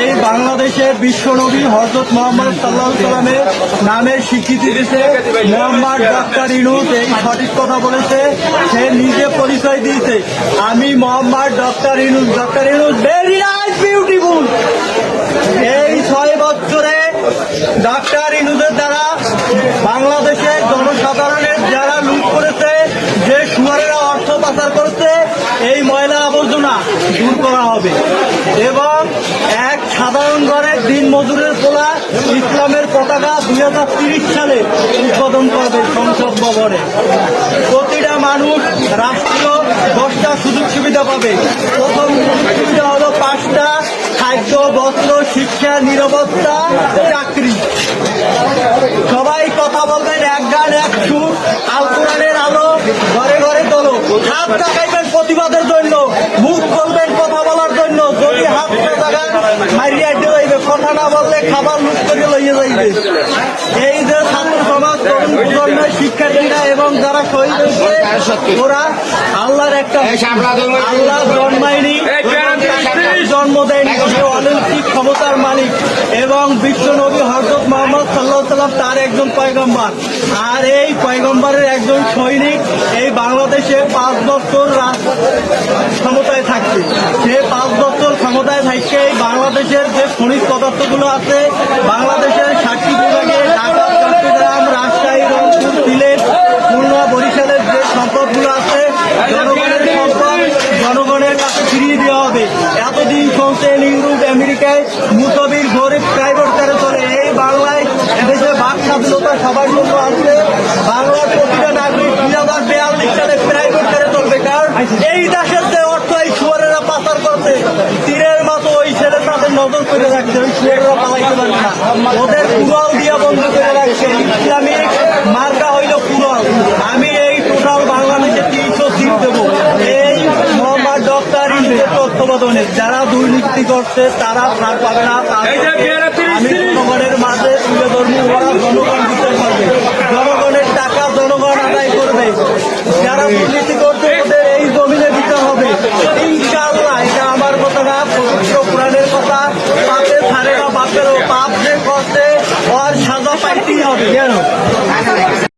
এই বাংলাদেশে বিশ্বনবী হজরত মোহাম্মদ সাল্লামের নামের স্বীকৃতি দিয়েছে মোহাম্মদ ডাক্তার ইনুস এই সঠিক কথা বলেছে। সে নিজে পরিচয় দিয়েছে। আমি Mohammad doctor Yunus doctor very nice beautiful এই ছয় বছরে ডাক্তার ইনুদের দ্বারা বাংলাদেশের জনসাধারণের যারা লুট করেছে, যে সুয়ারেরা অর্থ পাচার করছে, এই ময়লা আবর্জনা দূর করা হবে। এবং এক সাধারণ ঘরের দিন মজুরের পোলা ইসলামের পতাকা দুই হাজার তিরিশ সালে উদ্বোধন করবে সংসদ ভবনে। প্রতিটা মানুষ রাষ্ট্রীয় দশটা সুযোগ সুবিধা পাবে প্রথম সুযোগ সুবিধা হলো পাঁচটা খাদ্য বস্ত্র শিক্ষা নিরাপত্তা চাকরি। সবাই কথা বলবেন এক গান এক সুর আল কোরআনের আলো ঘরে ঘরে তোলো। হাত দেখাইবেন প্রতিবাদের জন্য মুখ বলবেন কথা বলার জন্য যদি হাত না জাগান মারিয়া যাইবে কথা না বললে খাবার লুট করে লইয়ে যাইবে। এই যে ছাত্র সমাজ তরুণ শিক্ষার্থীরা এবং যারা শহীদ হয়েছে ওরা আল্লাহর একটা আল্লাহ এবং বিশ্ব নবী হজরত মোহাম্মদ সাল্লাহ সাল্লাম তার একজন পয়গম্বর। আর এই পয়গম্বরের একজন সৈনিক এই বাংলাদেশে পাঁচ বছর ক্ষমতায় থাকছে সে পাঁচ বছর ক্ষমতায় থাকছে এই বাংলাদেশের যে খনিজ পদার্থগুলো আছে, বাংলাদেশের সাতটি বিভাগে ঢাকা রাজশাহী, রংপুর, সিলেট, খুলনা, বরিশালের যে সম্পদগুলো আছে, জনগণের সম্পদ, জনগণের কাছে ফিরিয়ে দেওয়া হবে। এতদিন চলছেন ইউরোপ, আমেরিকায় স্বাধীনতা সবার জন্য আছে বাংলার প্রতিটা নাগরিক হাজার বিয়াল্লিশ সালে প্রাইভেট কারে চলবে। কারণ এই দেশের যে অর্থ এই সুয়ারেরা পাচার করছে তীরের মতো ওই ছেলে তাদের নজর করে রাখছে ওই সুয়ারেরা পালাইতে পারবে না। ওদের কুড়াল দিয়া বন্ধ করে রাখছে। ইসলামিক মার্কা হইল কুড়াল। আমি এই টোটাল বাংলাদেশে তিনশো সিট দেবো। এই মোহাম্মদ ডক্টর ইন্দ্রের তত্ত্বাবধানে যারা দুর্নীতি করছে তারা ছাড় পাবে না আমি জনগণের মাঝে ধরবো ওরা জনগণ দিতে পারবে। জনগণের টাকা জনগণ আদায় করবে। যারা দুর্নীতি করবে ওদের এই জমিনে দিতে হবে। ইনশাআল্লাহ, এটা আমার কথা না, পবিত্র কোরআনের কথা। পাপে ছাড়ে না বাপেরও পাপ যে করতে ওর সাজা পাইতেই হবে। কেন